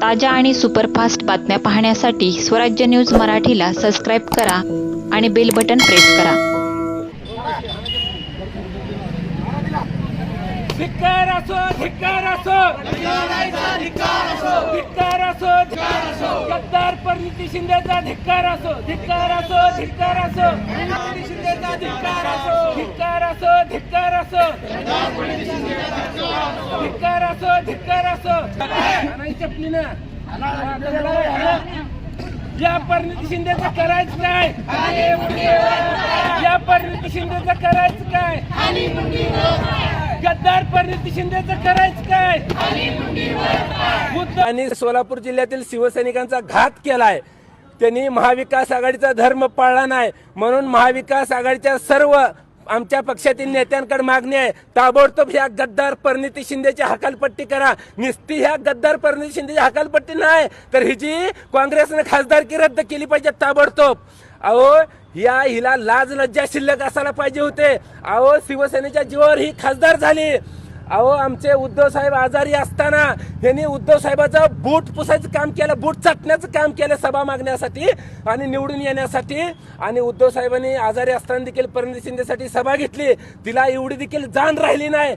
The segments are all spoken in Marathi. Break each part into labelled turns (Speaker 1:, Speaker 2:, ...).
Speaker 1: ताज्या आणि सुपरफास्ट बातम्या पाहण्यासाठी स्वराज्य न्यूज मराठीला सबस्क्राईब करा आणि बेल बटन प्रेस करा.
Speaker 2: धिक्कार असो धिक्कार असो. धिक्कार असो गद्दार शिंदेचा धिक्कार असो धिक्कार असो धिक्कार असो. शिंदेचा धिक्कार असो. धिक्कार असो धिक्कार असो. धिक्कार असो धिक्कार असो. नाही चपलीनं. या परिणिती शिंदेचं करायचं काय? या परिणिती शिंदेचं करायचं काय? खासदार परिणिती शिंदेचं करायचं काय? आणि सोलापूर जिल्ह्यातील शिवसैनिकांचा घात केलाय. त्यांनी महाविकास आघाडीचा धर्म पाळला नाही. म्हणून महाविकास आघाडीच्या सर्व आमच्या पक्षातील नेत्यांकडे मागणी आहे ताबडतोब ह्या गद्दार परिणिती शिंदेची हकालपट्टी करा. निस्ती ह्या गद्दार परिणिती शिंदेची हकालपट्टी नाही तर ही जी काँग्रेसने खासदारकी रद्द केली पाहिजे ताबडतोब. अहो या हिला लाज लज्जा शिल्लक असायला पाहिजे होते. अहो शिवसेनेच्या जीवावर ही खासदार झाली. अहो आमचे उद्धव साहेब आजारी असताना यांनी उद्धव साहेबाचं बूट पुसायचं काम केलं बूट चाटण्याचं काम केलं सभा मागण्यासाठी आणि निवडून येण्यासाठी. आणि उद्धव साहेबांनी आजारी असताना देखील परिणित शिंदेसाठी सभा घेतली. तिला एवढी देखील जाण राहिली नाही.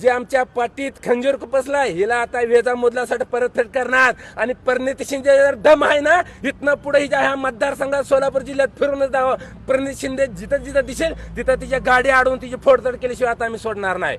Speaker 2: जे आमच्या पाठीत खंजीर खुपसलाय हिला आता वेजा मुदलासाठी परतफेड करणार. आणि परिणिती शिंदे जर दम आहे ना इथनं पुढे हिच्या ह्या मतदारसंघात सोलापूर जिल्ह्यात फिरून जावं. परिणिती शिंदे जिथं जिथं दिसेल तिथं तिच्या गाडी अडवून तिची फोडतड केल्याशिवाय आता आम्ही सोडणार नाही.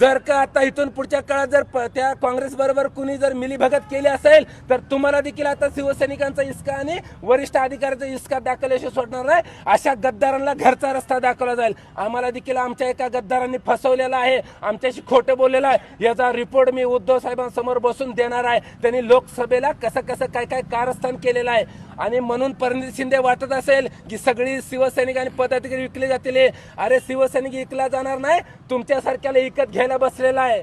Speaker 2: जर का आता इथून पुढच्या काळात जर प- त्या काँग्रेस बरोबर कुणी जर मिलीभगत केली असेल तर तुम्हाला देखील आता शिवसैनिकांचा इस्का आणि वरिष्ठ अधिकाऱ्याचा इस्का दाखवल्याशिवाय सोडणार नाही अशा गद्दारांना घरचा रस्ता दाखवला जाईल. आम्हाला देखील आमच्या एका गद्दारांनी फसवलेला आहे. आमच्याशी खोटं बोललेलं आहे. याचा रिपोर्ट मी उद्धव साहेबांसमोर बसून देणार आहे. त्यांनी लोकसभेला कसं कसं काय काय कारस्थान केलेलं आहे. आणि म्हणून परिणित शिंदे वाटत असेल की सगळी शिवसैनिक आणि पदाधिकारी विकले जातील अरे शिवसैनिक विकला जाणार नाही तुमच्यासारख्याला विकत घ्यायला बसलेला आहे.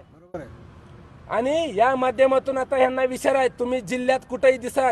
Speaker 2: आणि या माध्यमातून आता ह्यांना विचार आहे तुम्ही जिल्ह्यात कुठेही दिसा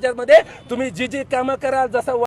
Speaker 2: ह्याच्यामध्ये तुम्ही जी जी कामं कराल जसं